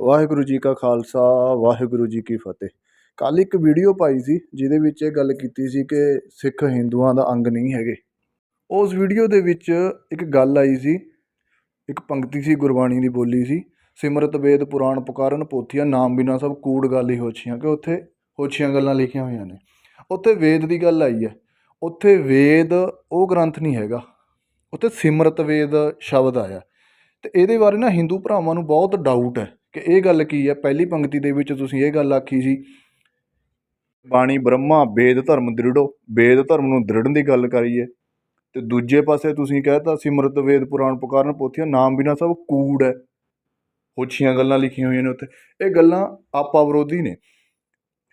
ਵਾਹਿਗੁਰੂ ਜੀ ਕਾ ਖਾਲਸਾ, ਵਾਹਿਗੁਰੂ ਜੀ ਕੀ ਫਤਿਹ। ਕੱਲ੍ਹ ਇੱਕ ਵੀਡੀਓ ਪਾਈ ਸੀ, ਜਿਹਦੇ ਵਿੱਚ ਇਹ ਗੱਲ ਕੀਤੀ ਸੀ ਕਿ ਸਿੱਖ ਹਿੰਦੂਆਂ ਦਾ ਅੰਗ ਨਹੀਂ ਹੈਗੇ। ਉਸ ਵੀਡੀਓ ਦੇ ਵਿੱਚ ਇੱਕ ਗੱਲ ਆਈ ਸੀ, ਇੱਕ ਪੰਕਤੀ ਸੀ ਗੁਰਬਾਣੀ ਦੀ ਬੋਲੀ ਸੀ, ਸਿਮਰਤ ਵੇਦ ਪੁਰਾਣ ਪੁਕਾਰਨ ਪੋਥੀਆਂ, ਨਾਮ ਬਿਨਾ ਸਭ ਕੂੜ ਗੱਲ ਹੀ ਹੋਛੀਆਂ, ਕਿ ਉੱਥੇ ਹੋਛੀਆਂ ਗੱਲਾਂ ਲਿਖੀਆਂ ਹੋਈਆਂ ਨੇ। ਉੱਥੇ ਵੇਦ ਦੀ ਗੱਲ ਆਈ ਹੈ, ਉੱਥੇ ਵੇਦ ਉਹ ਗ੍ਰੰਥ ਨਹੀਂ ਹੈਗਾ, ਉੱਥੇ ਸਿਮਰਤ ਵੇਦ ਸ਼ਬਦ ਆਇਆ। ਤੇ ਇਹਦੇ ਬਾਰੇ ਨਾ ਹਿੰਦੂ ਭਰਾਵਾਂ ਨੂੰ ਬਹੁਤ ਡਾਊਟ ਹੈ। ਕਿ ਇਹ ਗੱਲ ਕੀ ਹੈ? ਪਹਿਲੀ ਪੰਕਤੀ ਦੇ ਵਿੱਚ ਤੁਸੀਂ ਇਹ ਗੱਲ ਆਖੀ ਸੀ, ਬਾਣੀ ਬ੍ਰਹਮਾ, ਵੇਦ ਧਰਮ ਦ੍ਰਿੜੋ, ਵੇਦ ਧਰਮ ਨੂੰ ਦ੍ਰਿੜਨ ਦੀ ਗੱਲ ਕਰੀਏ ਤੇ ਦੂਜੇ ਪਾਸੇ ਤੁਸੀਂ ਕਹਿਤਾ ਸਿਮਰਤ ਵੇਦ, ਪੁਰਾਣ, ਪੁਕਾਰਨ, ਪੋਥੀਆਂ, ਨਾਮ ਬਿਨਾ ਸਭ ਕੂੜ ਹੈ। ਹੋਛੀਆਂ ਗੱਲਾਂ ਲਿਖੀਆਂ ਹੋਈਆਂ ਨੇ ਉੱਥੇ। ਇਹ ਗੱਲਾਂ ਆਪਾ ਵਿਰੋਧੀ ਨੇ।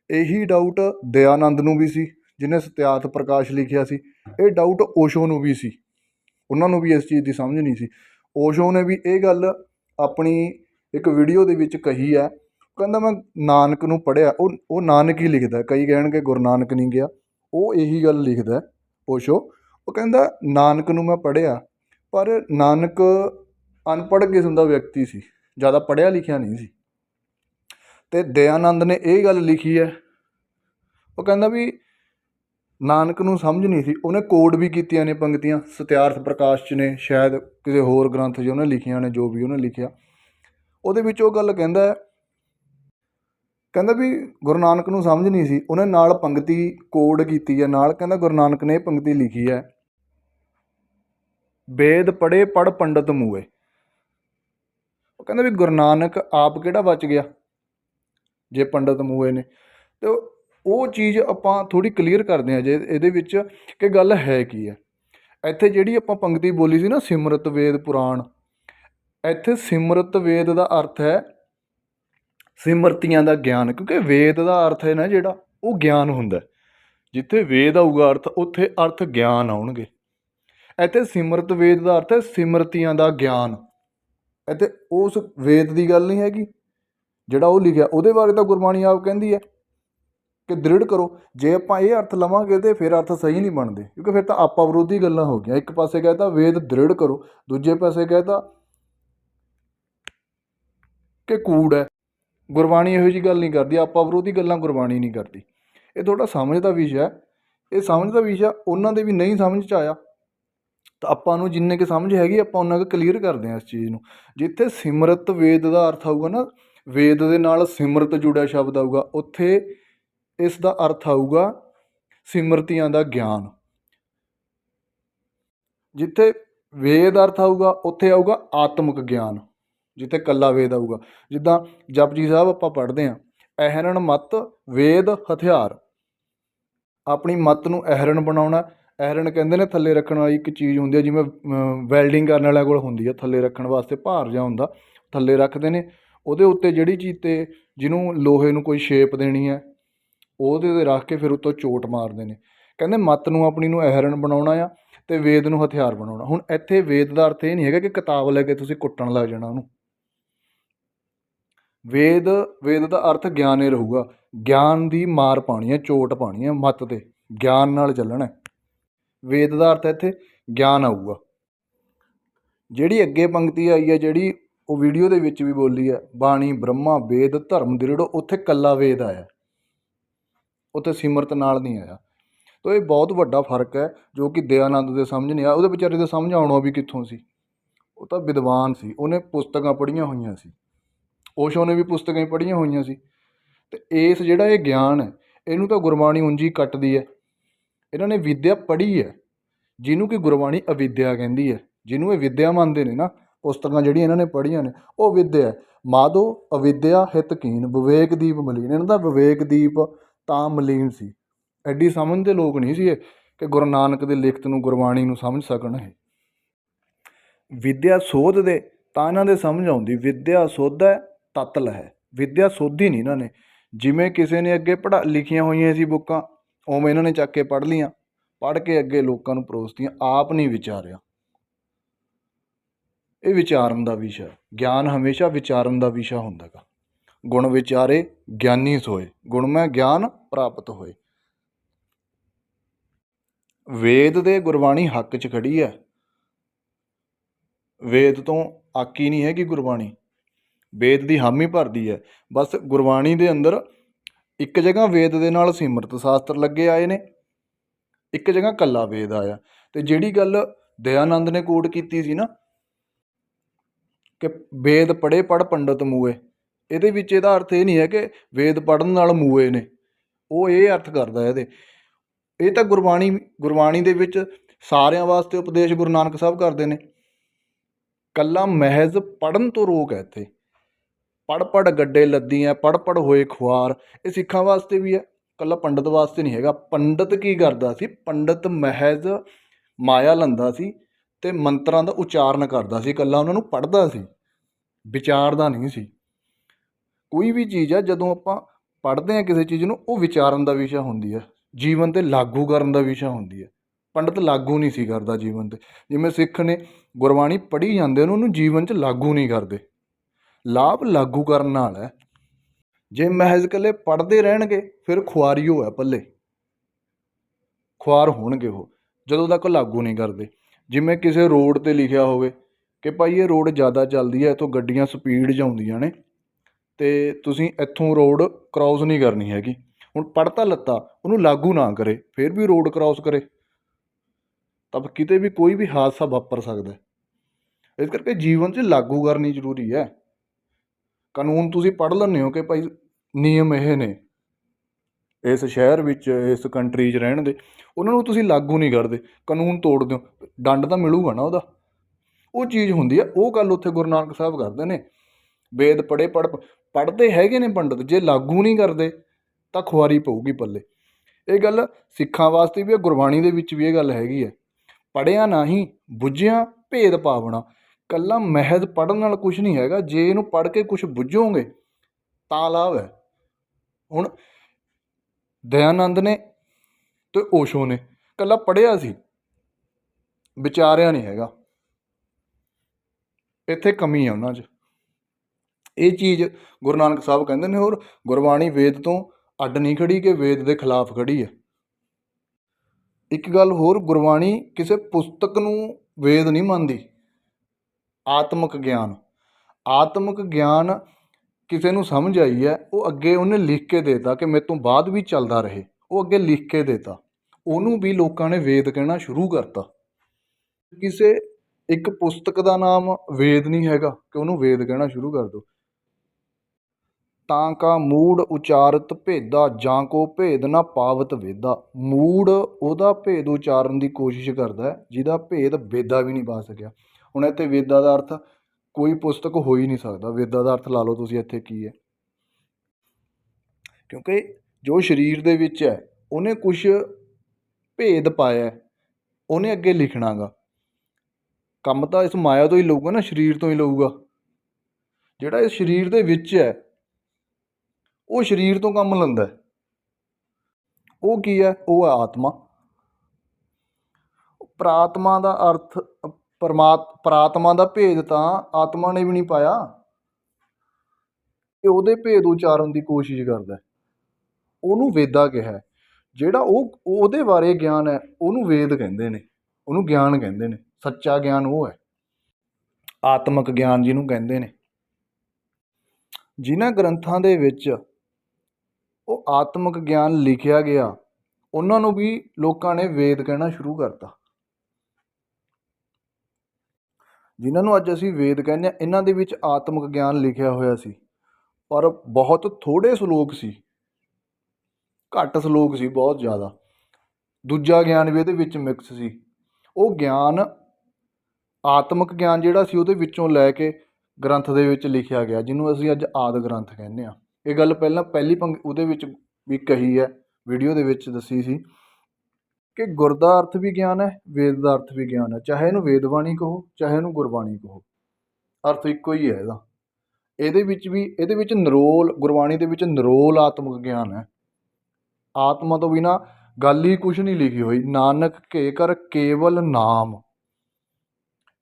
ਇਹੀ ਡਾਊਟ ਦਇਆਨੰਦ ਨੂੰ ਵੀ ਸੀ, ਜਿਹਨੇ ਸਤਿਆਤ ਪ੍ਰਕਾਸ਼ ਲਿਖਿਆ ਸੀ। ਇਹ ਡਾਊਟ ਓਸ਼ੋ ਨੂੰ ਵੀ ਸੀ। ਉਹਨਾਂ ਨੂੰ ਵੀ ਇਸ ਚੀਜ਼ ਦੀ ਸਮਝ ਨਹੀਂ ਸੀ। ਓਸ਼ੋ ਨੇ ਵੀ ਇਹ ਗੱਲ ਆਪਣੀ ਇੱਕ ਵੀਡੀਓ ਦੇ ਵਿੱਚ ਕਹੀ ਹੈ, ਕਹਿੰਦਾ ਮੈਂ ਨਾਨਕ ਨੂੰ ਪੜ੍ਹਿਆ, ਉਹ ਉਹ ਨਾਨਕ ਹੀ ਲਿਖਦਾ ਕਈ ਕਹਿਣਗੇ ਗੁਰੂ ਨਾਨਕ ਨਹੀਂ ਗਿਆ। ਉਹ ਇਹੀ ਗੱਲ ਲਿਖਦਾ ਓਸ਼ੋ ਉਹ ਕਹਿੰਦਾ, ਨਾਨਕ ਨੂੰ ਮੈਂ ਪੜ੍ਹਿਆ, ਪਰ ਨਾਨਕ ਅਨਪੜ੍ਹ ਕਿਸਮ ਦਾ ਵਿਅਕਤੀ ਸੀ, ਜ਼ਿਆਦਾ ਪੜ੍ਹਿਆ ਲਿਖਿਆ ਨਹੀਂ ਸੀ। ਤੇ ਦਇਆਨੰਦ ਨੇ ਇਹ ਗੱਲ ਲਿਖੀ ਹੈ, ਉਹ ਕਹਿੰਦਾ ਵੀ ਨਾਨਕ ਨੂੰ ਸਮਝ ਨਹੀਂ ਸੀ। ਉਹਨੇ ਕੋਡ ਵੀ ਕੀਤੀਆਂ ਨੇ ਪੰਕਤੀਆਂ ਸਤਿਆਰਥ ਪ੍ਰਕਾਸ਼ 'ਚ ਨੇ, ਸ਼ਾਇਦ ਕਿਸੇ ਹੋਰ ਗ੍ਰੰਥ 'ਚ ਉਹਨੇ ਲਿਖੀਆਂ ਨੇ, ਜੋ ਵੀ ਉਹਨੇ ਲਿਖਿਆ। ਉਹਦੇ ਵਿੱਚ ਉਹ ਗੱਲ ਕਹਿੰਦਾ ਕਹਿੰਦਾ ਵੀ ਗੁਰੂ ਨਾਨਕ ਨੂੰ ਸਮਝ ਨਹੀਂ ਸੀ, ਉਹਨੇ ਨਾਲ ਪੰਕਤੀ ਕੋਡ ਕੀਤੀ ਹੈ, ਨਾਲ ਕਹਿੰਦਾ ਗੁਰੂ ਨਾਨਕ ਨੇ ਇਹ ਪੰਕਤੀ ਲਿਖੀ ਹੈ, ਵੇਦ ਪੜ੍ਹੇ ਪੜ ਪੰਡਤ ਮੂਏ ਉਹ ਕਹਿੰਦਾ ਵੀ ਗੁਰੂ ਨਾਨਕ ਆਪ ਕਿਹੜਾ ਬਚ ਗਿਆ ਜੇ ਪੰਡਤ ਮੂਏ ਨੇ। ਤੇ ਉਹ- ਚੀਜ਼ ਆਪਾਂ ਥੋੜੀ ਕਲੀਅਰ ਕਰਦੇ ਹਾਂ ਜੇ ਇਹਦੇ ਵਿੱਚ ਕਿ ਗੱਲ ਹੈ ਕੀ ਹੈ। ਇੱਥੇ ਜਿਹੜੀ ਆਪਾਂ ਪੰਕਤੀ ਬੋਲੀ ਸੀ ਨਾ ਸਿਮਰਤ ਵੇਦ ਪੁਰਾਣ ਇੱਥੇ ਸਿਮਰਤ ਵੇਦ ਦਾ ਅਰਥ ਹੈ ਸਿਮਰਤੀਆਂ ਦਾ ਗਿਆਨ, ਕਿਉਂਕਿ ਵੇਦ ਦਾ ਅਰਥ ਹੈ ਨਾ ਜਿਹੜਾ, ਉਹ ਗਿਆਨ ਹੁੰਦਾ ਜਿੱਥੇ ਵੇਦ ਆਊਗਾ ਅਰਥ, ਉੱਥੇ ਅਰਥ ਗਿਆਨ ਆਉਣਗੇ। ਇੱਥੇ ਸਿਮਰਤ ਵੇਦ ਦਾ ਅਰਥ ਹੈ ਸਿਮਰਤੀਆਂ ਦਾ ਗਿਆਨ। ਇੱਥੇ ਉਸ ਵੇਦ ਦੀ ਗੱਲ ਨਹੀਂ ਹੈਗੀ, ਜਿਹੜਾ ਉਹ ਲਿਖਿਆ, ਉਹਦੇ ਬਾਰੇ ਤਾਂ ਗੁਰਬਾਣੀ ਆਪ ਕਹਿੰਦੀ ਹੈ ਕਿ ਦ੍ਰਿੜ ਕਰੋ। ਜੇ ਆਪਾਂ ਇਹ ਅਰਥ ਲਵਾਂਗੇ ਤੇ ਫਿਰ ਅਰਥ ਸਹੀ ਨਹੀਂ ਬਣਦੇ, ਕਿਉਂਕਿ ਫਿਰ ਤਾਂ ਆਪਾ ਵਿਰੋਧੀ ਗੱਲਾਂ ਹੋ ਗਈਆਂ। ਇੱਕ ਪਾਸੇ ਕਹਿੰਦਾ ਵੇਦ ਦ੍ਰਿੜ ਕਰੋ, ਦੂਜੇ ਪਾਸੇ ਕਹਿੰਦਾ ਕਿ ਕੂੜ ਹੈ। ਗੁਰਬਾਣੀ ਇਹੋ ਜੀ ਗੱਲ ਨਹੀਂ ਕਰਦੀ। ਆਪਾਂ ਵਿਰੋਧੀ ਗੱਲਾਂ ਗੁਰਬਾਣੀ ਨਹੀਂ ਕਰਦੀ। ਇਹ ਥੋੜਾ ਸਮਝ ਦਾ ਵਿਸ਼ਾ ਹੈ। ਇਹ ਸਮਝ ਦਾ ਵਿਸ਼ਾ ਉਹਨਾਂ ਦੇ ਵੀ ਨਹੀਂ ਸਮਝ ਚ ਆਇਆ। ਤਾਂ ਆਪਾਂ ਨੂੰ ਜਿੰਨੇ ਕਿ ਸਮਝ ਹੈਗੀ, ਆਪਾਂ ਉਹਨਾਂ ਕੁ ਕਲੀਅਰ ਕਰਦੇ ਹਾਂ ਇਸ ਚੀਜ਼ ਨੂੰ। ਜਿੱਥੇ ਸਿਮਰਤ ਵੇਦ ਦਾ ਅਰਥ ਆਊਗਾ ਨਾ, ਵੇਦ ਦੇ ਨਾਲ ਸਿਮਰਤ ਜੁੜਿਆ ਸ਼ਬਦ ਆਊਗਾ, ਉੱਥੇ ਇਸ ਦਾ ਅਰਥ ਆਊਗਾ ਸਿਮਰਤੀਆਂ ਦਾ ਗਿਆਨ। ਜਿੱਥੇ ਵੇਦ ਅਰਥ ਆਊਗਾ, ਉੱਥੇ ਆਊਗਾ ਆਤਮਿਕ ਗਿਆਨ। ਜਿੱਥੇ ਕੱਲਾ ਵੇਦ ਆਊਗਾ। ਜਿੱਦਾਂ ਜਪਜੀ ਸਾਹਿਬ ਆਪਾਂ ਪੜ੍ਹਦੇ ਹਾਂ, ਅਹਰਣ ਮਤ ਵੇਦ ਹਥਿਆਰ। ਆਪਣੀ ਮਤ ਨੂੰ ਅਹਰਣ ਬਣਾਉਣਾ। ਅਹਰਣ ਕਹਿੰਦੇ ਨੇ ਥੱਲੇ ਰੱਖਣ ਵਾਲੀ ਇੱਕ ਚੀਜ਼ ਹੁੰਦੀ ਹੈ, ਜਿਵੇਂ ਵੈਲਡਿੰਗ ਕਰਨ ਵਾਲਿਆਂ ਕੋਲ ਹੁੰਦੀ ਹੈ, ਥੱਲੇ ਰੱਖਣ ਵਾਸਤੇ ਭਾਰ ਜਿਹਾ ਹੁੰਦਾ, ਥੱਲੇ ਰੱਖਦੇ ਨੇ। ਉਹਦੇ ਉੱਤੇ ਜਿਹੜੀ ਚੀਜ਼ 'ਤੇ ਜਿਹਨੂੰ ਲੋਹੇ ਨੂੰ ਕੋਈ ਸ਼ੇਪ ਦੇਣੀ ਹੈ, ਉਹਦੇ 'ਤੇ ਰੱਖ ਕੇ ਫਿਰ ਉੱਤੋਂ ਚੋਟ ਮਾਰਦੇ ਨੇ। ਕਹਿੰਦੇ ਮਤ ਨੂੰ ਆਪਣੀ ਨੂੰ ਅਹਰਣ ਬਣਾਉਣਾ ਆ ਤੇ ਵੇਦ ਨੂੰ ਹਥਿਆਰ ਬਣਾਉਣਾ। ਹੁਣ ਇੱਥੇ ਵੇਦ ਦਾ ਅਰਥ ਇਹ ਨਹੀਂ ਹੈਗਾ ਕਿ ਕਿਤਾਬ ਲੈ ਕੇ ਤੁਸੀਂ ਕੁੱਟਣ ਲੱਗ ਜਾਣਾ ਉਹਨੂੰ। ਵੇਦ ਵੇਦ ਦਾ ਅਰਥ ਗਿਆਨ ਹੀ ਰਹੂਗਾ। ਗਿਆਨ ਦੀ ਮਾਰ ਪਾਉਣੀ ਹੈ, ਚੋਟ ਪਾਉਣੀ ਹੈ ਮੱਤ ਤੇ। ਗਿਆਨ ਨਾਲ ਚੱਲਣਾ ਵੇਦ ਦਾ ਅਰਥ ਇੱਥੇ ਗਿਆਨ ਆਊਗਾ। ਜਿਹੜੀ ਅੱਗੇ ਪੰਕਤੀ ਆਈ ਹੈ, ਜਿਹੜੀ ਉਹ ਵੀਡੀਓ ਦੇ ਵਿੱਚ ਵੀ ਬੋਲੀ ਹੈ, ਬਾਣੀ, ਬ੍ਰਹਮਾ, ਵੇਦ, ਧਰਮ, ਦ੍ਰਿੜੋ, ਉੱਥੇ ਕੱਲਾ ਵੇਦ ਆਇਆ। ਉੱਥੇ ਸਿਮਰਤ ਨਾਲ ਨਹੀਂ ਆਇਆ। ਤਾਂ ਇਹ ਬਹੁਤ ਵੱਡਾ ਫ਼ਰਕ ਹੈ, ਜੋ ਕਿ ਦਇਆਨੰਦ ਦੇ ਸਮਝ ਨਹੀਂ ਆ ਉਹਦੇ ਵਿਚਾਰੇ ਦੇ ਸਮਝ ਆਉਣਾ ਵੀ ਕਿੱਥੋਂ ਸੀ? ਉਹ ਤਾਂ ਵਿਦਵਾਨ ਸੀ। ਉਹਨੇ ਪੁਸਤਕਾਂ ਪੜ੍ਹੀਆਂ ਹੋਈਆਂ ਸੀ। ਓਸ਼ੋ ਨੇ ਵੀ ਪੁਸਤਕਾਂ ਹੀ ਪੜ੍ਹੀਆਂ ਹੋਈਆਂ ਸੀ। ਤੇ ਇਸ ਜਿਹੜਾ ਇਹ ਗਿਆਨ ਹੈ, ਇਹਨੂੰ ਤਾਂ ਗੁਰਬਾਣੀ ਉਂਝੀ ਕੱਟਦੀ ਹੈ। ਇਹਨਾਂ ਨੇ ਵਿਦਿਆ ਪੜ੍ਹੀ ਹੈ, ਜਿਹਨੂੰ ਕਿ ਗੁਰਬਾਣੀ ਅਵਿਦਿਆ ਕਹਿੰਦੀ ਹੈ। ਜਿਹਨੂੰ ਇਹ ਵਿਦਿਆ ਮੰਨਦੇ ਨੇ ਨਾ, ਪੁਸਤਕਾਂ ਜਿਹੜੀਆਂ ਇਹਨਾਂ ਨੇ ਪੜ੍ਹੀਆਂ ਨੇ, ਉਹ ਵਿਦਿਆ ਹੈ। ਮਾਧੋ, ਅਵਿਦਿਆ ਹਿਤ ਕੀਨ ਵਿਵੇਕ ਦੀਪ ਮਲੀਨ, ਇਹਨਾਂ ਦਾ ਵਿਵੇਕ ਦੀਪ ਤਾਂ ਮਲੀਨ ਸੀ। ਐਡੀ ਸਮਝਦੇ ਲੋਕ ਨਹੀਂ ਸੀ ਕਿ ਗੁਰੂ ਨਾਨਕ ਦੇ ਲਿਖਤ ਨੂੰ ਗੁਰਬਾਣੀ ਨੂੰ ਸਮਝ ਸਕਣ ਇਹ। ਵਿਦਿਆ ਸੋਧ ਦੇ ਤਾਂ ਇਹਨਾਂ ਦੇ ਸਮਝ ਆਉਂਦੀ। ਵਿਦਿਆ ਸੋਧ ਹੈ ਤਤਲ ਹੈ। ਵਿੱਦਿਆ ਸੋਧੀ ਨਹੀਂ ਇਹਨਾਂ ਨੇ। ਜਿਵੇਂ ਕਿਸੇ ਨੇ ਅੱਗੇ ਪੜ੍ਹਾ ਲਿਖੀਆਂ ਹੋਈਆਂ ਸੀ ਬੁੱਕਾਂ, ਉਵੇਂ ਇਹਨਾਂ ਨੇ ਚੱਕ ਕੇ ਪੜ੍ਹ ਲੀਆਂ ਪੜ੍ਹ ਕੇ ਅੱਗੇ ਲੋਕਾਂ ਨੂੰ ਪਰੋਸਤੀਆਂ, ਆਪ ਨਹੀਂ ਵਿਚਾਰਿਆ। ਇਹ ਵਿਚਾਰਨ ਦਾ ਵਿਸ਼ਾ ਗਿਆਨ ਹਮੇਸ਼ਾ ਵਿਚਾਰਨ ਦਾ ਵਿਸ਼ਾ ਹੁੰਦਾ ਗਾ ਗੁਣ ਵਿਚਾਰੇ ਗਿਆਨੀ ਸੋਏ। ਗੁਣਮੈ ਗਿਆਨ ਪ੍ਰਾਪਤ ਹੋਏ। ਵੇਦ ਦੇ ਗੁਰਬਾਣੀ ਹੱਕ 'ਚ ਖੜੀ ਹੈ। ਵੇਦ ਤੋਂ ਆਕੀ ਨਹੀਂ ਹੈਗੀ ਗੁਰਬਾਣੀ। ਵੇਦ ਦੀ ਹਾਮੀ ਭਰਦੀ ਹੈ। ਬਸ ਗੁਰਬਾਣੀ ਦੇ ਅੰਦਰ ਇੱਕ ਜਗ੍ਹਾ ਵੇਦ ਦੇ ਨਾਲ ਸਿਮਰਤ ਸ਼ਾਸਤਰ ਲੱਗੇ ਆਏ ਨੇ, ਇੱਕ ਜਗ੍ਹਾ ਕੱਲਾ ਵੇਦ ਆਇਆ। ਤੇ ਜਿਹੜੀ ਗੱਲ ਦਇਆਨੰਦ ਨੇ ਕੋਟ ਕੀਤੀ ਸੀ ਨਾ, ਕਿ ਵੇਦ ਪੜ੍ਹੇ ਪੜ੍ਹ ਪੰਡਤ ਮੂਏ ਇਹਦੇ ਵਿੱਚ ਇਹਦਾ ਅਰਥ ਇਹ ਨਹੀਂ ਹੈ ਕਿ ਵੇਦ ਪੜ੍ਹਨ ਨਾਲ ਮੂਏ ਨੇ, ਉਹ ਇਹ ਅਰਥ ਕਰਦਾ ਇਹਦੇ। ਇਹ ਤਾਂ ਗੁਰਬਾਣੀ ਗੁਰਬਾਣੀ ਦੇ ਵਿੱਚ ਸਾਰਿਆਂ ਵਾਸਤੇ ਉਪਦੇਸ਼ ਗੁਰੂ ਨਾਨਕ ਸਾਹਿਬ ਕਰਦੇ ਨੇ। ਕੱਲਾ ਮਹਿਜ਼ ਪੜਨ ਤੋਂ ਰੋਕ ਹੈ ਇੱਥੇ। ਪੜ ਪੜ ਗੱਡੇ ਲੱਦੀਆਂ ਪੜ ਪੜ ਹੋਏ ਖੁਆਰ। ਇਹ ਸਿੱਖਾਂ ਵਾਸਤੇ ਵੀ ਹੈ ਕੱਲਾ ਪੰਡਤ ਵਾਸਤੇ ਨਹੀਂ ਹੈਗਾ। ਪੰਡਤ ਕੀ ਕਰਦਾ ਸੀ? ਪੰਡਤ ਮਹਿਜ਼ ਮਾਇਆ ਲੰਦਾ ਸੀ ਤੇ ਮੰਤਰਾਂ ਦਾ ਉਚਾਰਨ ਕਰਦਾ ਸੀ। ਕੱਲਾ ਉਹਨਾਂ ਨੂੰ ਪੜਦਾ ਸੀ, ਵਿਚਾਰਦਾ ਨਹੀਂ ਸੀ। ਕੋਈ ਵੀ ਚੀਜ਼ ਆ ਜਦੋਂ ਆਪਾਂ ਪੜ੍ਹਦੇ ਹਾਂ ਕਿਸੇ ਚੀਜ਼ ਨੂੰ, ਉਹ ਵਿਚਾਰਨ ਦਾ ਵਿਸ਼ਾ ਹੁੰਦੀ ਹੈ ਜੀਵਨ ਤੇ ਲਾਗੂ ਕਰਨ ਦਾ ਵਿਸ਼ਾ ਹੁੰਦੀ ਹੈ ਪੰਡਤ ਲਾਗੂ ਨਹੀਂ ਸੀ ਕਰਦਾ ਜੀਵਨ ਤੇ। ਜਿਵੇਂ ਸਿੱਖ ਨੇ ਗੁਰਬਾਣੀ ਪੜ੍ਹੀ ਜਾਂਦੇ ਉਹਨੂੰ ਜੀਵਨ 'ਚ ਲਾਗੂ ਨਹੀਂ ਕਰਦੇ। ਲਾਭ ਲਾਗੂ ਕਰਨ ਨਾਲ ਹੈ ਜੇ ਮਹਿਜ਼ ਇਕੱਲੇ ਪੜ੍ਹਦੇ ਰਹਿਣਗੇ, ਫਿਰ ਖੁਆਰੀਓ ਹੈ ਪੱਲੇ। ਖੁਆਰ ਹੋਣਗੇ ਉਹ, ਜਦੋਂ ਤੱਕ ਲਾਗੂ ਨਹੀਂ ਕਰਦੇ। ਜਿਵੇਂ ਕਿਸੇ ਰੋਡ ਤੇ ਲਿਖਿਆ ਹੋਵੇ ਕਿ ਭਾਈ ਇਹ ਰੋਡ ਜ਼ਿਆਦਾ ਚੱਲਦੀ ਹੈ, ਇੱਥੋਂ ਗੱਡੀਆਂ ਸਪੀਡ 'ਚ ਆਉਂਦੀਆਂ ਨੇ ਤੇ ਤੁਸੀਂ ਇੱਥੋਂ ਰੋਡ ਕ੍ਰਾਸ ਨਹੀਂ ਕਰਨੀ ਹੈਗੀ। ਹੁਣ ਪੜ੍ਹ ਲੱਤਾ, ਉਹਨੂੰ ਲਾਗੂ ਨਾ ਕਰੇ, ਫਿਰ ਵੀ ਰੋਡ ਕ੍ਰਾਸ ਕਰੇ। ਤਾਂ ਕਿਤੇ ਵੀ ਕੋਈ ਵੀ ਹਾਦਸਾ ਵਾਪਰ ਸਕਦਾ ਇਸ ਕਰਕੇ ਜੀਵਨ 'ਚ ਲਾਗੂ ਕਰਨੀ ਜ਼ਰੂਰੀ ਹੈ। ਕਾਨੂੰਨ ਤੁਸੀਂ ਪੜ੍ਹ ਲੈਂਦੇ ਹੋ ਕਿ ਭਾਈ ਨਿਯਮ ਇਹ ਨੇ, ਇਸ ਸ਼ਹਿਰ ਵਿੱਚ, ਇਸ ਕੰਟਰੀ 'ਚ ਰਹਿਣ ਦੇ, ਉਹਨਾਂ ਨੂੰ ਤੁਸੀਂ ਲਾਗੂ ਨਹੀਂ ਕਰਦੇ, ਕਾਨੂੰਨ ਤੋੜਦੇ ਹੋ ਦੰਡ ਤਾਂ ਮਿਲੂਗਾ ਨਾ ਉਹਦਾ। ਉਹ ਚੀਜ਼ ਹੁੰਦੀ ਹੈ ਉਹ ਗੱਲ ਉੱਥੇ ਗੁਰੂ ਨਾਨਕ ਸਾਹਿਬ ਕਰਦੇ ਨੇ, ਵੇਦ ਪੜ੍ਹੇ, ਪੜ੍ਹ, ਪੜ੍ਹਦੇ ਹੈਗੇ ਨੇ ਪੰਡਤ, ਜੇ ਲਾਗੂ ਨਹੀਂ ਕਰਦੇ, ਤਾਂ ਖੁਆਰੀ ਪਊਗੀ ਪੱਲੇ। ਇਹ ਗੱਲ ਸਿੱਖਾਂ ਵਾਸਤੇ ਵੀ ਹੈ ਗੁਰਬਾਣੀ ਦੇ ਵਿੱਚ ਵੀ ਇਹ ਗੱਲ ਹੈਗੀ ਹੈ ਪੜ੍ਹਿਆ ਨਹੀਂ ਬੁੱਝਿਆ ਭੇਦ ਭਾਵਨਾ ਇਕੱਲਾ ਮਹਿਜ਼ ਪੜ੍ਹਨ ਨਾਲ ਕੁਝ ਨਹੀਂ ਹੈਗਾ, ਜੇ ਇਹਨੂੰ ਪੜ੍ਹ ਕੇ ਕੁਝ ਬੁੱਝੋਗੇ, ਤਾਂ ਲਾਭ ਹੈ। ਹੁਣ ਦਇਆਨੰਦ ਨੇ ਤੇ ਓਸ਼ੋ ਨੇ ਇਕੱਲਾ ਪੜ੍ਹਿਆ ਸੀ, ਵਿਚਾਰਿਆ ਨਹੀਂ ਹੈਗਾ। ਇੱਥੇ ਕਮੀ ਹੈ ਉਹਨਾਂ 'ਚ। ਇਹ ਚੀਜ਼ ਗੁਰੂ ਨਾਨਕ ਸਾਹਿਬ ਕਹਿੰਦੇ ਨੇ, ਹੋਰ ਗੁਰਬਾਣੀ ਵੇਦ ਤੋਂ ਅੱਡ ਨਹੀਂ ਖੜੀ ਕਿ ਵੇਦ ਦੇ ਖਿਲਾਫ ਖੜੀ ਹੈ। ਇੱਕ ਗੱਲ ਹੋਰ, ਗੁਰਬਾਣੀ ਕਿਸੇ ਪੁਸਤਕ ਨੂੰ ਵੇਦ ਨਹੀਂ ਮੰਨਦੀ। ਆਤਮਿਕ ਗਿਆਨ। ਆਤਮਿਕ ਗਿਆਨ ਕਿਸੇ ਨੂੰ ਸਮਝ ਆਈ ਹੈ, ਉਹ ਅੱਗੇ ਉਹਨੇ ਲਿਖ ਕੇ ਦੇਤਾ ਕਿ ਮੇਰੇ ਤੋਂ ਬਾਅਦ ਵੀ ਚੱਲਦਾ ਰਹੇ। ਉਹ ਅੱਗੇ ਲਿਖ ਕੇ ਦੇਤਾ। ਉਹਨੂੰ ਵੀ ਲੋਕਾਂ ਨੇ ਵੇਦ ਕਹਿਣਾ ਸ਼ੁਰੂ ਕਰਤਾ। ਕਿਸੇ ਇੱਕ ਪੁਸਤਕ ਦਾ ਨਾਮ ਵੇਦ ਨਹੀਂ ਹੈਗਾ ਕਿ ਉਹਨੂੰ ਵੇਦ ਕਹਿਣਾ ਸ਼ੁਰੂ ਕਰ ਦਿਓ ਤਾਂ ਕਾ ਮੂੜ ਉਚਾਰਤ ਭੇਦਾ, ਜਾਂ ਕੋ ਭੇਦ ਨਾ ਪਾਵਤ ਵੇਦਾ। ਮੂੜ ਉਹਦਾ ਭੇਦ ਉਚਾਰਨ ਦੀ ਕੋਸ਼ਿਸ਼ ਕਰਦਾ ਜਿਹਦਾ ਭੇਦ ਵੇਦਾ ਵੀ ਨਹੀਂ ਪਾ ਸਕਿਆ। ਹੁਣ ਇੱਥੇ ਵੇਦਾਂ ਦਾ ਅਰਥ ਕੋਈ ਪੁਸਤਕ ਹੋ ਹੀ ਨਹੀਂ ਸਕਦਾ। ਵੇਦਾਂ ਦਾ ਅਰਥ ਲਾ ਲਓ ਤੁਸੀਂ ਇੱਥੇ ਕੀ ਹੈ। ਕਿਉਂਕਿ ਜੋ ਸਰੀਰ ਦੇ ਵਿੱਚ ਹੈ, ਉਹਨੇ ਕੁਝ ਭੇਦ ਪਾਇਆ ਉਹਨੇ ਅੱਗੇ ਲਿਖਣਾਗਾ ਕੰਮ ਤਾਂ ਇਸ ਮਾਇਆ ਤੋਂ ਹੀ ਲਊਗਾ ਨਾ, ਸਰੀਰ ਤੋਂ ਹੀ ਲਊਗਾ। ਜਿਹੜਾ ਇਸ ਸਰੀਰ ਦੇ ਵਿੱਚ ਹੈ, ਉਹ ਸਰੀਰ ਤੋਂ ਕੰਮ ਲੈਂਦਾ ਉਹ ਕੀ ਹੈ? ਉਹ ਹੈ ਆਤਮਾ। ਪ੍ਰਾਤਮਾ ਦਾ ਅਰਥ ਪਰਮਾਤ, ਪ੍ਰਾਤਮਾ ਦਾ ਭੇਦ ਤਾਂ ਆਤਮਾ ਨੇ ਵੀ ਨਹੀਂ ਪਾਇਆ। ਇਹ ਉਹਦੇ ਭੇਦ ਉਚਾਰਨ ਦੀ ਕੋਸ਼ਿਸ਼ ਕਰਦਾ ਉਹਨੂੰ ਵੇਦਾ ਕਿਹਾ ਹੈ। ਜਿਹੜਾ ਉਹ, ਉਹਦੇ ਬਾਰੇ ਗਿਆਨ ਹੈ, ਉਹਨੂੰ ਵੇਦ ਕਹਿੰਦੇ ਨੇ। ਉਹਨੂੰ ਗਿਆਨ ਕਹਿੰਦੇ ਨੇ। ਸੱਚਾ ਗਿਆਨ ਉਹ ਹੈ। ਆਤਮਿਕ ਗਿਆਨ ਜਿਹਨੂੰ ਕਹਿੰਦੇ ਨੇ। ਜਿਨ੍ਹਾਂ ਗ੍ਰੰਥਾਂ ਦੇ ਵਿੱਚ ਉਹ ਆਤਮਿਕ ਗਿਆਨ ਲਿਖਿਆ ਗਿਆ, ਉਹਨਾਂ ਨੂੰ ਵੀ ਲੋਕਾਂ ਨੇ ਵੇਦ ਕਹਿਣਾ ਸ਼ੁਰੂ ਕਰਤਾ। ਜਿਨ੍ਹਾਂ ਨੂੰ ਅੱਜ ਅਸੀਂ ਵੇਦ ਕਹਿੰਦੇ ਹਾਂ, ਇਹਨਾਂ ਦੇ ਵਿੱਚ ਆਤਮਿਕ ਗਿਆਨ ਲਿਖਿਆ ਹੋਇਆ ਸੀ। ਪਰ ਬਹੁਤ ਥੋੜੇ ਸ਼ਲੋਕ ਸੀ। ਘੱਟ ਸ਼ਲੋਕ ਸੀ, ਬਹੁਤ ਜ਼ਿਆਦਾ। ਦੂਜਾ ਗਿਆਨ ਵੀ ਇਹਦੇ ਵਿੱਚ ਮਿਕਸ ਸੀ। ਉਹ ਗਿਆਨ, ਆਤਮਿਕ ਗਿਆਨ ਜਿਹੜਾ ਸੀ, ਉਹਦੇ ਵਿੱਚੋਂ ਲੈ ਕੇ ਗ੍ਰੰਥ ਦੇ ਵਿੱਚ ਲਿਖਿਆ ਗਿਆ, ਜਿਹਨੂੰ ਅਸੀਂ ਅੱਜ ਆਦ ਗ੍ਰੰਥ ਕਹਿੰਦੇ ਆ ਇਹ ਗੱਲ ਪਹਿਲਾਂ ਪਹਿਲੀ ਪੰਗ, ਉਹਦੇ ਵਿੱਚ ਵੀ ਕਹੀ ਹੈ, ਵੀਡੀਓ ਦੇ ਵਿੱਚ ਦੱਸੀ ਸੀ। ਕਿ ਗੁਰ ਦਾ ਅਰਥ ਵੀ ਗਿਆਨ ਹੈ, ਵੇਦ ਦਾ ਅਰਥ ਵੀ ਗਿਆਨ ਹੈ। ਚਾਹੇ ਇਹਨੂੰ ਵੇਦਬਾਣੀ ਕਹੋ, ਚਾਹੇ ਇਹਨੂੰ ਗੁਰਬਾਣੀ ਕਹੋ। ਅਰਥ ਇੱਕੋ ਹੀ ਹੈ ਇਹਦਾ। ਇਹਦੇ ਵਿੱਚ ਵੀ, ਇਹਦੇ ਵਿੱਚ ਨਿਰੋਲ, ਗੁਰਬਾਣੀ ਦੇ ਵਿੱਚ ਨਿਰੋਲ ਆਤਮਿਕ ਗਿਆਨ ਹੈ। ਆਤਮਾ ਤੋਂ ਬਿਨਾ ਗੱਲ ਹੀ ਕੁਛ ਨਹੀਂ ਲਿਖੀ ਹੋਈ। ਨਾਨਕ ਕੇ ਕਰ ਕੇਵਲ ਨਾਮ।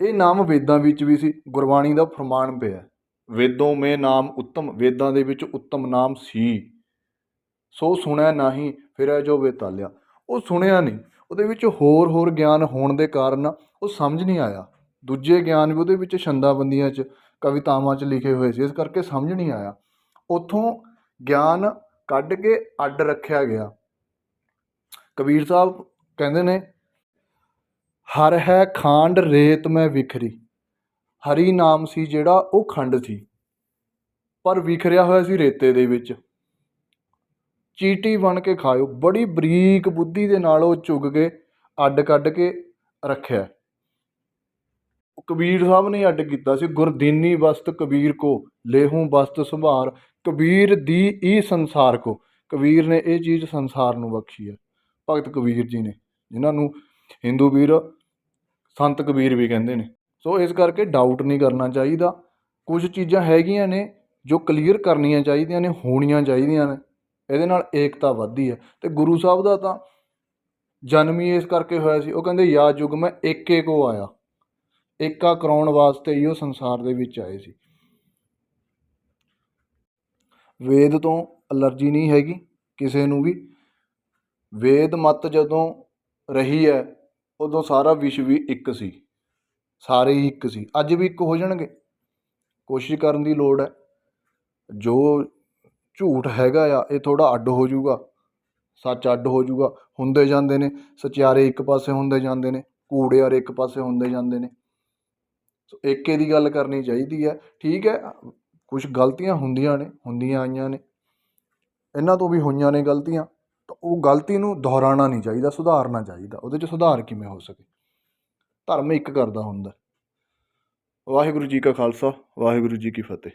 ਇਹ ਨਾਮ ਵੇਦਾਂ ਵਿੱਚ ਵੀ ਸੀ। ਗੁਰਬਾਣੀ ਦਾ ਫਰਮਾਨ ਪਿਆ। ਵੇਦੋਂ ਮੇ ਨਾਮ ਉੱਤਮ। ਵੇਦਾਂ ਦੇ ਵਿੱਚ ਉੱਤਮ ਨਾਮ ਸੀ। ਸੋ ਸੁਣਿਆ ਨਹੀਂ, ਫਿਰ ਜੋ ਵੇਤਾਲਿਆ ਉਹ ਸੁਣਿਆ ਨਹੀਂ। ਉਹਦੇ ਵਿੱਚ ਹੋਰ ਹੋਰ ਗਿਆਨ ਹੋਣ ਦੇ ਕਾਰਨ ਉਹ ਸਮਝ ਨਹੀਂ ਆਇਆ। ਦੂਜੇ ਗਿਆਨ ਵੀ ਉਹਦੇ ਵਿੱਚ ਛੰਦਾਬੰਦੀਆਂ 'ਚ, ਕਵਿਤਾਵਾਂ 'ਚ ਲਿਖੇ ਹੋਏ ਸੀ। ਇਸ ਕਰਕੇ ਸਮਝ ਨਹੀਂ ਆਇਆ। ਉੱਥੋਂ ਗਿਆਨ ਕੱਢ ਕੇ ਅੱਡ ਰੱਖਿਆ ਗਿਆ। ਕਬੀਰ ਸਾਹਿਬ ਕਹਿੰਦੇ ਨੇ, ਹਰ ਹੈ ਖਾਂਡ ਰੇਤ ਮੈਂ ਵਿਖਰੀ। ਹਰੀ ਨਾਮ ਸੀ ਜਿਹੜਾ ਉਹ ਖੰਡ ਸੀ। ਪਰ ਵਿਖਰਿਆ ਹੋਇਆ ਸੀ ਰੇਤੇ ਦੇ ਵਿੱਚ। ਚੀਟੀ ਬਣ ਕੇ ਖਾਇਓ। ਬੜੀ ਬਰੀਕ ਬੁੱਧੀ ਦੇ ਨਾਲ ਉਹ ਚੁਗ ਕੇ ਅੱਡ ਕੱਢ ਕੇ ਰੱਖਿਆ। ਕਬੀਰ ਸਾਹਿਬ ਨੇ ਅੱਡ ਕੀਤਾ ਸੀ, ਗੁਰਦੀਨੀ ਵਸਤ ਕਬੀਰ ਕੋ, ਲੇਹੂ ਵਸਤ ਸੰਭਾਰ। ਕਬੀਰ ਦੀ ਈ ਸੰਸਾਰ ਕੋ। ਕਬੀਰ ਨੇ ਇਹ ਚੀਜ਼ ਸੰਸਾਰ ਨੂੰ ਬਖਸ਼ੀ ਹੈ। ਭਗਤ ਕਬੀਰ ਜੀ ਨੇ, ਜਿਨ੍ਹਾਂ ਨੂੰ ਹਿੰਦੂ ਵੀਰ ਸੰਤ ਕਬੀਰ ਵੀ ਕਹਿੰਦੇ ਨੇ। ਸੋ ਇਸ ਕਰਕੇ ਡਾਊਟ ਨਹੀਂ ਕਰਨਾ ਚਾਹੀਦਾ। ਕੁਝ ਚੀਜ਼ਾਂ ਹੈਗੀਆਂ ਨੇ ਜੋ ਕਲੀਅਰ ਕਰਨੀਆਂ ਚਾਹੀਦੀਆਂ ਨੇ, ਹੋਣੀਆਂ ਚਾਹੀਦੀਆਂ ਨੇ। ਇਹਦੇ ਨਾਲ ਏਕਤਾ ਵੱਧਦੀ ਹੈ। ਤੇ ਗੁਰੂ ਸਾਹਿਬ ਦਾ ਤਾਂ ਜਨਮ ਹੀ ਇਸ ਕਰਕੇ ਹੋਇਆ ਸੀ। ਉਹ ਕਹਿੰਦੇ ਯਾ ਯੁਗ ਮੈਂ ਏਕੇ ਕੋ ਆਇਆ। ਏਕਾ ਕਰਾਉਣ ਵਾਸਤੇ ਹੀ ਉਹ ਸੰਸਾਰ ਦੇ ਵਿੱਚ ਆਏ ਸੀ। ਵੇਦ ਤੋਂ ਅਲਰਜੀ ਨਹੀਂ ਹੈਗੀ ਕਿਸੇ ਨੂੰ ਵੀ। ਵੇਦ ਮਤ ਜਦੋਂ ਰਹੀ ਹੈ, ਉਦੋਂ ਸਾਰਾ ਵਿਸ਼ਵ ਵੀ ਇੱਕ ਸੀ। ਸਾਰੇ ਹੀ ਇੱਕ ਸੀ। ਅੱਜ ਵੀ ਇੱਕ ਹੋ ਜਾਣਗੇ। ਕੋਸ਼ਿਸ਼ ਕਰਨ ਦੀ ਲੋੜ ਹੈ। ਜੋ ਝੂਠ ਹੈਗਾ ਆ, ਇਹ ਥੋੜਾ ਅੱਡ ਹੋ ਜਾਊਗਾ। ਸੱਚ ਅੱਡ ਹੋ ਜਾਊਗਾ। ਹੁੰਦੇ ਜਾਂਦੇ ਨੇ, ਸਚਿਆਰੇ ਇੱਕ ਪਾਸੇ ਹੁੰਦੇ ਜਾਂਦੇ ਨੇ, ਕੂੜਿਆਰੇ ਇੱਕ ਪਾਸੇ ਹੁੰਦੇ ਜਾਂਦੇ ਨੇ। ਸੋ ਏਕੇ ਦੀ ਗੱਲ ਕਰਨੀ ਚਾਹੀਦੀ ਹੈ। ਠੀਕ ਹੈ ਕੁਝ ਗਲਤੀਆਂ ਹੁੰਦੀਆਂ ਨੇ, ਹੁੰਦੀਆਂ ਆਈਆਂ ਨੇ। ਇਹਨਾਂ ਤੋਂ ਵੀ ਹੋਈਆਂ ਨੇ ਗਲਤੀਆਂ। ਤਾਂ ਉਹ ਗਲਤੀ ਨੂੰ ਦੁਹਰਾਉਣਾ ਨਹੀਂ ਚਾਹੀਦਾ, ਸੁਧਾਰਨਾ ਚਾਹੀਦਾ। ਉਹਦੇ 'ਚ ਸੁਧਾਰ ਕਿਵੇਂ ਹੋ ਸਕੇ? ਧਰਮ ਇੱਕ ਕਰਦਾ ਹੁੰਦਾ। ਵਾਹਿਗੁਰੂ ਜੀ ਕਾ ਖਾਲਸਾ, ਵਾਹਿਗੁਰੂ ਜੀ ਕੀ ਫਤਿਹ।